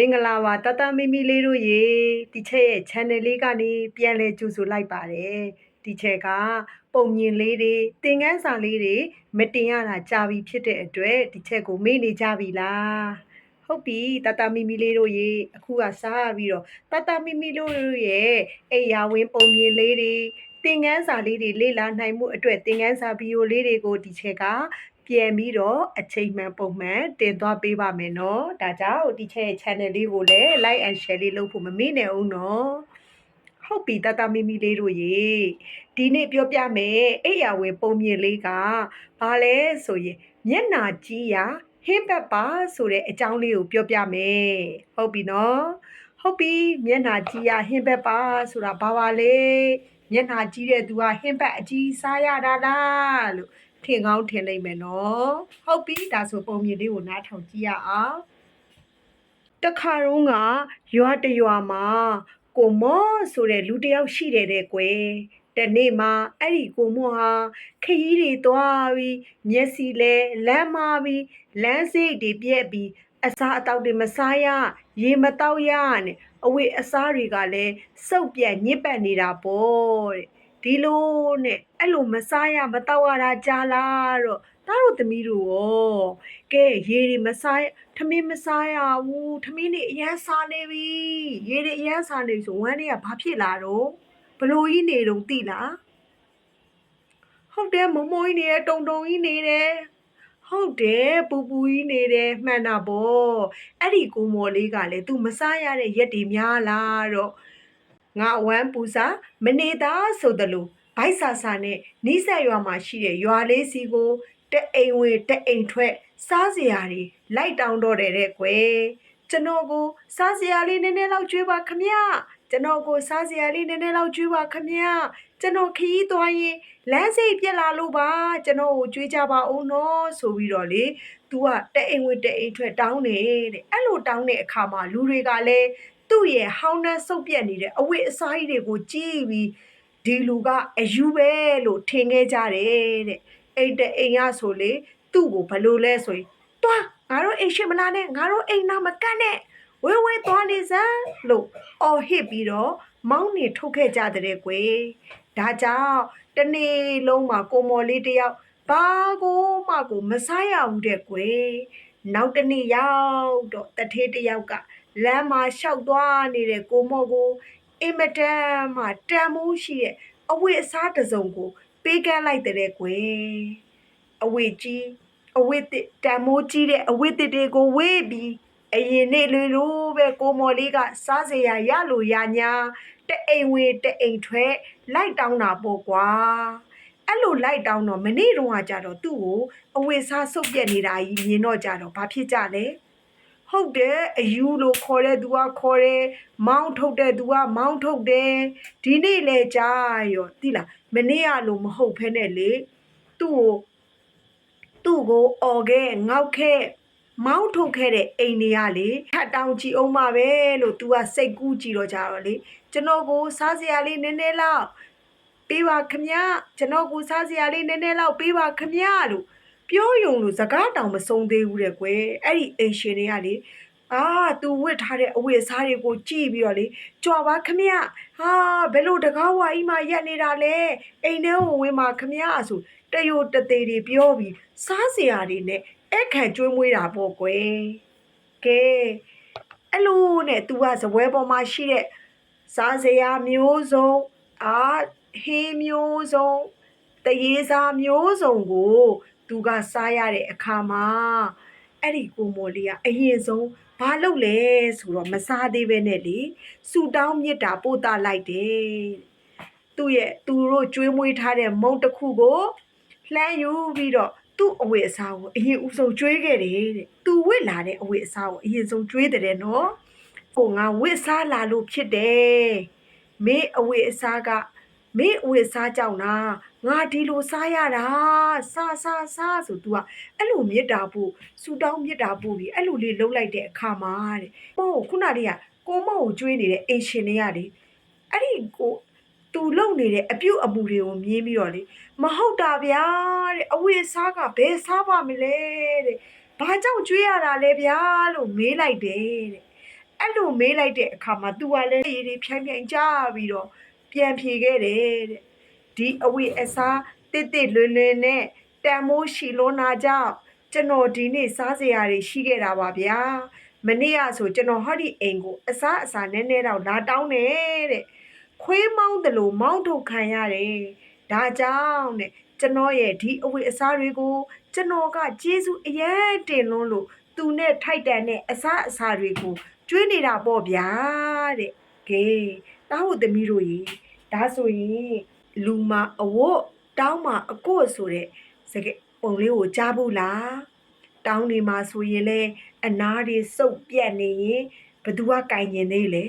မင်္ဂလာပါတတမီမီလေးတို့ရေဒီချက်ရဲ့ channel လေးကနေပြန်လဲကြိုဆိုလိုက်ပါတယ်ဒီချက်ကပုံမြင်လေးတွေသင်ခန်းစာလေးတွေမတင်ရတာကြာပြီဖြစ်တဲ့အတွက်ဒီချက်ကိုမေ့နေကြပြီလားဟုတ်ပြီတတမီမီလေးတို့ရေအခုကစားပြီးတော့တတမီမီတို့ရဲ့အိယာဝင်းပုံမြင်လေးတွေ သင်ခန်းစာလေးတွေလေ့လာနိုင်မှုအတွက်သင်ခန်းစာဗီဒီယိုလေးတွေကိုဒီချက်ကပြန်ပြီးတော့အချိန်မှန်ပုံမှန်တင်သွားပေးပါမယ်နော်ဒါကြောင့်ဒီချက်ရဲ့ channel လေးကိုလည်း like and share လေးလုပ်ဖို့မမေ့နဲ့အောင်နော်ဟုတ်ပြီတတမီမီလေးတို့ရေဒီနေ့ပြောပြမယ်အိယာဝေပုံမြင်လေးကဘာလဲဆိုရင်မျက်နာကြီးရာဟင်းဘက်ပါဆိုတဲ့အကြောင်းလေးကိုပြောပြမယ်ဟုတ်ပြီနော်ဟုတ်ပြီမျက်နာကြီးရာဟင်းဘက်ပါဆိုတာဘာပါလဲ မျက်နာကြီးတဲ့သူကဟင်းဘက်အကြီးစားရတာလားလို့ထင်ကောင်းထင်လိမ့်မယ်နော်ဟုတ်ပြီဒါဆိုပုံမြင်လေးကိုနားထောင်ကြည့်ရအောင်တခါတော့ကရွာတရွာမှာကိုမော့ဆိုတဲ့လူတစ်ယောက်ရှိတယ်တဲ့ကွယ်တနေ့မှာအဲ့ဒီကိုမော့ဟာခရီးတွေသွားပြီးမျက်စိလဲလမ်းမာပြီးလမ်းစိတ်တွေပြက်ပြီး အစားအသောက်တွေမစားရရေမတောက်ရနဲ့အဝိအစားတွေကလည်းစုပ်ပြက်ညစ်ပတ်နေတာပေါ့တဲ့ဒီလိုနဲ့အဲ့လိုမစားရမတောက်ရတာကြာလားတော့သားတို့သမီးတို့ရောကဲရေတွေမစားထမင်းမစားရဘူးထမင်းတွေအရန်စားနေပြီရေတွေအရန်စားနေပြီဆိုဝမ်းတွေကဘာဖြစ်လာတော့ဘလို့ကြီးနေတော့သိလားဟုတ်တယ်မမွိုးကြီးနေတယ်တုံတုံကြီးနေတယ် ဟုတ်တယ်ပူပူကြီးနေတယ်မှန်တာပေါ့အဲ့ဒီကိုမော်လေးကလည်း तू မစားရတဲ့ရက်တွေများလား တော့ငါဝမ်းပူစားမနေသားဆိုသလိုဘိုက်ဆာဆာနဲ့နီးစက်ရွာမှာရှိတဲ့ရွာလေးစီကိုတအိမ်ဝင်တအိမ်ထွက်စားစရာတွေလိုက်တောင်းတော့တယ်တဲ့ကွယ်ကျွန်တော်ကိုစားစရာလေးနည်းနည်းလောက်ကျွေးပါခမ ကျွန်တော်ကိုစားစရာလေးနည်းနည်းလောက်ကျွေးပါခမကျွန်တော်ခရီးသွားရင်လမ်းစိတ်ပြက်လာလို့ပါကျွန်တော်ကိုကျွေးကြပါဦးနော်ဆိုပြီးတော့လေ तू ကတအိမ်ဝင်တအိမ်ထွက်တောင်းတယ်တဲ့အဲ့လိုတောင်းတဲ့အခါမှာလူတွေကလည်းသူ့ရဲ့ဟောင်းနှန်းစုပ်ပြက်နေတဲ့အဝတ်အစားကြီးတွေကိုကြည့်ပြီးဒီလူကအယူပဲလို့ထင်ခဲ့ကြတယ်တဲ့အိမ်တအိမ်ရဆိုလေသူ့ကိုဘလို့လဲဆိုရင်တွားငါတို့အိမ်ရှိမလားနဲ့ငါတို့အိမ်နာမကတ်နဲ့ ဝဲဝဲသွားနေစမ်းလို့အော်ဟစ်ပြီးတော့မောင်းနေထုတ်ခဲ့ကြတဲ့ကွယ်ဒါကြောင့်တနေ့လုံးမှာကိုမော်လေးတယောက်ဘာကိုမှကိုမစားရဘူးတဲ့ကွယ်နောက်တနေ့ရောက်တော့တထေးတယောက်ကလမ်းမှာရှောက်သွားနေတဲ့ကိုမော်ကိုအင်မတန်မှတန်မိုးရှိတဲ့အဝတ်အစားတစ်စုံကို ပေးကမ်းလိုက်တဲ့ကွယ်အဝတ်ကြီးအဝတ်တန်မိုးကြီးတဲ့အဝတ်တွေကိုဝေးပြီး အရင်နေ့လူလိုပဲကိုမော်လေးကစားစရာရလို့ရညာတအိမ်ဝေတအိမ်ထွက်လိုက်တောင်းတာပေါ့ကွာအဲ့လိုလိုက်တောင်းတော့မနေ့တုန်းကကြတော့သူ့ကိုအဝေစားဆုပ်ပြက်နေတာကြီးမြင်တော့ကြတော့ဘာဖြစ်ကြလဲဟုတ်တယ်အယူလို့ခေါ်တဲ့သူကခေါ်တယ်မောင်းထုတ်တဲ့သူကမောင်းထုတ်တယ်ဒီနေ့လဲကြာရောသိလားမနေ့ကလို့မဟုတ်ဖ ೇನೆ လေသူ့ကိုသူ့ကိုអော်ခဲ့ငေါက်ခဲ့ မောင်းထုတ်ခဲ့တဲ့အိမ်တွေကလေထပ်တောင်ကြည့်အောင်ပါပဲလို့ तू ကစိတ်ကူးကြည့်တော့ကြတော့လေကျွန်တော်ကိုစားစရာလေးနည်းနည်းလောက်ပေးပါခမကျွန်တော်ကိုစားစရာလေးနည်းနည်းလောက်ပေးပါခမလို့ပြောယုံလို့စကားတောင်မဆုံးသေးဘူးတဲ့ကွယ်အဲ့ဒီအိမ်ရှင်တွေကလေအာသူဝတ်ထားတဲ့အဝတ်အစားတွေကိုကြည့်ပြီးတော့လေကြွာပါခမဟာဘယ်လိုတကားဝါကြီးမှရက်နေတာလဲအိမ်ထဲကိုဝင်มาခမဆိုတယိုတသေးတွေပြောပြီးစားစရာတွေနဲ့ အခန့်ကျွေးမွေးတာပေါ့ကွယ်ကဲအဲ့လိုနဲ့ तू ကဇပွဲပေါ်မှာရှိတဲ့စားစရာမျိုးစုံအာဟင်းမျိုးစုံတရေစာမျိုးစုံကို သူကစားရတဲ့အခါမှာအဲ့ဒီကိုမော်လေးကအရင်ဆုံးဘာလုပ်လဲဆိုတော့မစားသေးပဲနဲ့လေဆူတောင်းမြစ်တာပို့တာလိုက်တယ်သူ့ရဲ့သူတို့ကျွေးမွေးထားတဲ့မုံတစ်ခုကိုလှမ်းယူပြီးတော့ သူ့အဝတ်အစားကိုအရင်ဦးဆုံးကျွေးခဲ့တယ်တဲ့သူဝတ်လာတဲ့အဝတ်အစားကိုအရင်ဆုံးကျွေးတယ်နော်ဟိုငါဝတ်စားလာလို့ဖြစ်တယ်မင်းအဝတ်အစားကမင်းအဝတ်အစားကြောင့်လားငါဒီလိုစားရတာစားစားစားဆို तू ကအဲ့လိုမြစ်တာဖို့စူတောင်းမြစ်တာဖို့ပြီးအဲ့လိုလေးလှုပ်လိုက်တဲ့အခါမှာတဲ့ဟိုခုနလေးကကိုမောကိုကျွေးနေတဲ့အင်ရှင်တွေကလေအဲ့ဒီကို သူလုံနေတဲ့အပြုတ်အမူတွေကိုမြင်ပြီးတော့လေမဟုတ်တာဗျာတဲ့အဝိစားကဘယ်စားပါမလဲတဲ့ဘာကြောင့်ကျွေးရတာလဲဗျာလို့မေးလိုက်တယ်တဲ့အဲ့လိုမေးလိုက်တဲ့အခါမှာ तू ကလည်းရေတွေဖြိုင်ဖြိုင်ကြားပြီးတော့ပြန်ဖြေခဲ့တယ်တဲ့ဒီအဝေအစားတစ်တစ်လွင်လွင်နဲ့တန်မိုးရှိလွန်းတာကြောင့်ကျွန်တော်ဒီနေ့စားစရာတွေရှိခဲ့တာပါဗျာမနေ့ကဆိုကျွန်တော်ဟောဒီအိမ်ကိုအစားအစာနည်းနည်းတော့လာတောင်းတယ်တဲ့ ခွေးမောင်းတယ်လို့မောင်းထုတ်ခံရတယ်ဒါကြောင့်တဲ့ကျွန်တော်ရဲ့ဒီအဝေအစားတွေကို ကျွန်တော်ကကျေးဇူးအရင်တင်လွန်းလို့သူနဲ့ထိုက်တန်တဲ့အစားအစာတွေကိုကျွေးနေတာပေါ့ဗျာတဲ့ကဲတားဟုတ်သမီးတို့ရေဒါဆိုရင်လူမအဝတ်တောင်းမအကို့ဆိုတဲ့စကားပုံလေးကိုကြားဖို့လားတောင်းနေမှာဆိုရင်လေအနာတွေစုပ်ပြက်နေရင်ဘသူကကင်ကျင်သေးလေ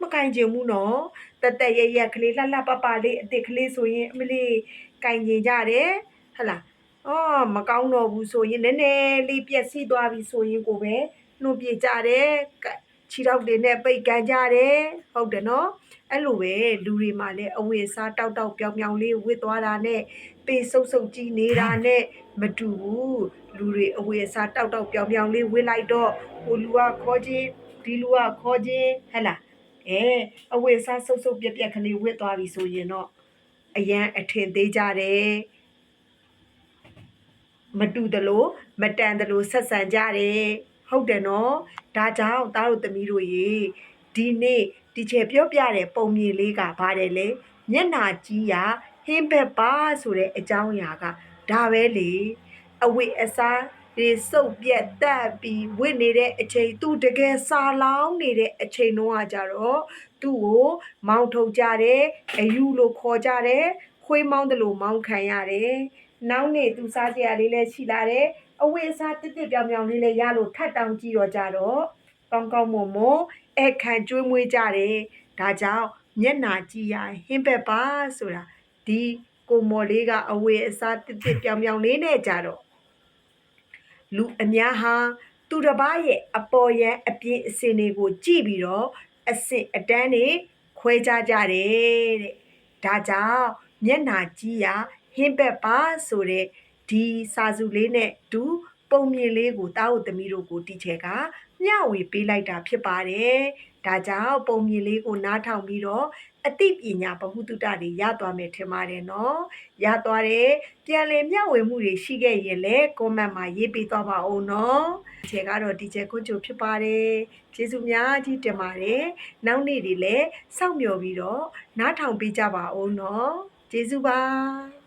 မကင်ကျင်ဘူးနော်တသက်ရရက်ကလေးလှလှပပလေးအစ်စ်ကလေးဆိုရင်အမလေးကင်ကျင်ကြတယ်ဟဟလားအော်မကောင်းတော့ဘူးဆိုရင်နည်းနည်းလေးပြက်စီးသွားပြီဆိုရင်ကိုပဲနှုတ်ပြေကြတယ်ကဲခြေထောက်တွေနဲ့ပိတ်ကန်ကြတယ်ဟုတ်တယ်နော်အဲ့လိုပဲလူတွေမှာလည်းအဝတ်အစားတောက်တောက်ပြောင်ပြောင်လေးဝတ်သွားတာနဲ့ပေဆုပ်ဆုပ်ကြီးနေတာနဲ့မတူဘူးလူတွေအဝတ်အစားတောက်တောက်ပြောင်ပြောင်လေးဝတ်လိုက်တော့ဟိုလူကခေါ်ခြင်းဒီလူကခေါ်ခြင်းဟဲ့လား အဲအဝတ်အစားဆုပ်ဆုပ်ပြက်ပြက်ကလေးဝတ်သွားပြီဆိုရင်တော့အရန်အထင်သေးကြတယ်မတူတယ်လို့မတန်တယ်လို့ဆက်ဆံကြတယ်ဟုတ်တယ်နော်ဒါကြောင့်သားတို့သမီးတို့ရေဒီနေ့ဒီချေပြောပြတဲ့ပုံမြင်လေးကဘာတယ်လဲမျက်နာကြီးရာဟင်းဘက်ပါဆိုတဲ့အကြောင်းအရာကဒါပဲလေအဝိအစား ဒီစုပ်ပြက်တက်ပြီးဝင့်နေတဲ့အချိန်သူတကယ်စာလောင်းနေတဲ့အချိန်တော့ကကြတော့သူ့ကိုမောင်းထုတ်ကြတယ်အယူလို့ခေါ်ကြတယ်ခွေးမောင်းတယ်လို့မောင်းခံရတယ်နောက်နေ့သူစားစရာလေးလည်းရှိလာတယ်အဝိအစားတစ်တစ်ပြောင်ပြောင်လေးလည်းရလို့ထပ်တောင်ကြည့်တော့ကြတော့ကောင်းကောင်းမွန်မွန်အခန့်ကျွေးမွေးကြတယ်ဒါကြောင့်မျက်နာကြည့်ရဟင်းဘက်ပါဆိုတာဒီကိုမော်လေးကအဝေအစားတစ်တစ်ပြောင်ပြောင်လေးနဲ့ကြတော့ လူအများဟာသူတစ်ပါးရဲ့အပေါ်ယံအပြင်းအစင်တွေကို ကြည့်ပြီးတော့အစင်အတန်းတွေခွဲခြားကြတယ်တဲ့ဒါကြောင့်မျက်နာကြီးရာဟင်းဘက်ပါဆိုတဲ့ဒီစာစုလေးနဲ့ဒူပုံမြင်လေးကိုတားဟုတ်သမီးတို့ကိုတီချယ်ကမျှဝေပေးလိုက်တာဖြစ်ပါတယ် ဒါကြောင့်ပုံမြင်လေးကိုနားထောင်ပြီးတော့အသိပညာဗဟုသုတတွေရသွားမယ်ထင်ပါတယ်နော်ရသွားတယ်ပြန်လည်မျှဝေမှုတွေရှိခဲ့ရင်လည်း comment မှာရေးပေးသွားပါဦးနော်ဒီချက်ကတော့ဒီချက်ကိုချိုဖြစ်ပါတယ်ကျေးဇူးများကြီးတင်ပါတယ်နောက်နေ့တွေလည်းစောင့်မျှော်ပြီးတော့နားထောင်ပေးကြပါဦးနော်ကျေးဇူးပါ